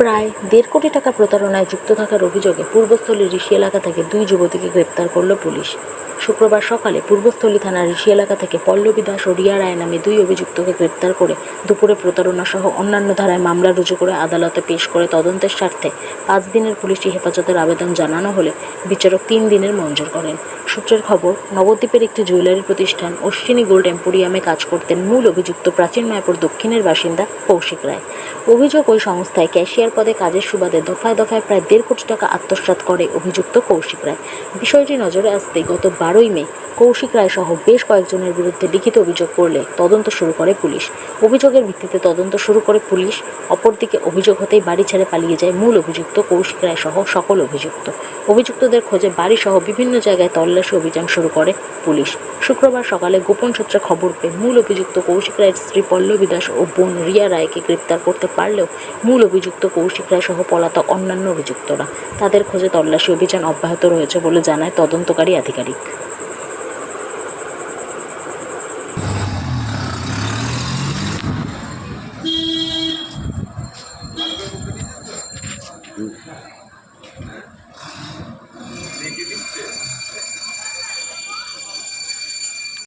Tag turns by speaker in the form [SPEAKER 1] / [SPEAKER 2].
[SPEAKER 1] প্রায় দেড় কোটি টাকা প্রতারণায় যুক্ত থাকার অভিযোগে পূর্বস্থলী ঋষি এলাকা থেকে দুই যুবতীকে গ্রেপ্তার করল পুলিশ। শুক্রবার সকালে পূর্বস্থলী থানার ঋষি এলাকা থেকে পল্লবী দাস ও রিয়া রায় নামে দুই অভিযুক্তকে গ্রেপ্তার করে দুপুরে প্রতারণা সহ অন্যান্য ধারায় মামলা রুজু করে আদালতে পেশ করে তদন্তের স্বার্থে পাঁচ দিনের পুলিশি হেফাজতের আবেদন জানানো হলে বিচারক তিন দিনের মঞ্জুর করেন। সূত্রের খবর, নবদ্বীপের একটি জুয়েলারি প্রতিষ্ঠান অশ্বিনী গোল্ড এম্পোরিয়ামে কাজ করতেন মূল অভিযুক্ত প্রাচীন মায়াপুর দক্ষিণের বাসিন্দা কৌশিক রায়। অভিযোগ ওই সংস্থায় ক্যাশিয়ার পদে কাজের সুবাদে দফায় দফায় প্রায় দেড় কোটি টাকা আত্মসাত করে অভিযুক্ত কৌশিক রায়। বিষয়টি নজরে আসতে গত বারোই মে কৌশিক রায় সহ বেশ কয়েকজনের বিরুদ্ধে লিখিত অভিযোগ করলে তদন্ত শুরু করে পুলিশ। অভিযোগের ভিত্তিতে তদন্ত শুরু করে পুলিশ। অপরদিকে অভিযোগ হতেই বাড়ি ছেড়ে পালিয়ে যায় মূল অভিযুক্ত কৌশিক রায় সহ সকল অভিযুক্ত। অভিযুক্তদের খোঁজে বাড়ি সহ বিভিন্ন জায়গায় তল্লাশি অভিযান শুরু করে পুলিশ। শুক্রবার সকালে গোপন সূত্রে খবর পেয়ে মূল অভিযুক্ত কৌশিক রায়ের স্ত্রী পল্লবী দাস ও বোন রিয়া রায়কে গ্রেপ্তার করতে পারলেও মূল অভিযুক্ত কৌশিক রায় সহ পলাতক অন্যান্য অভিযুক্তরা। তাদের খোঁজে তল্লাশি অভিযান অব্যাহত রয়েছে বলে জানায় তদন্তকারী আধিকারিক। 음.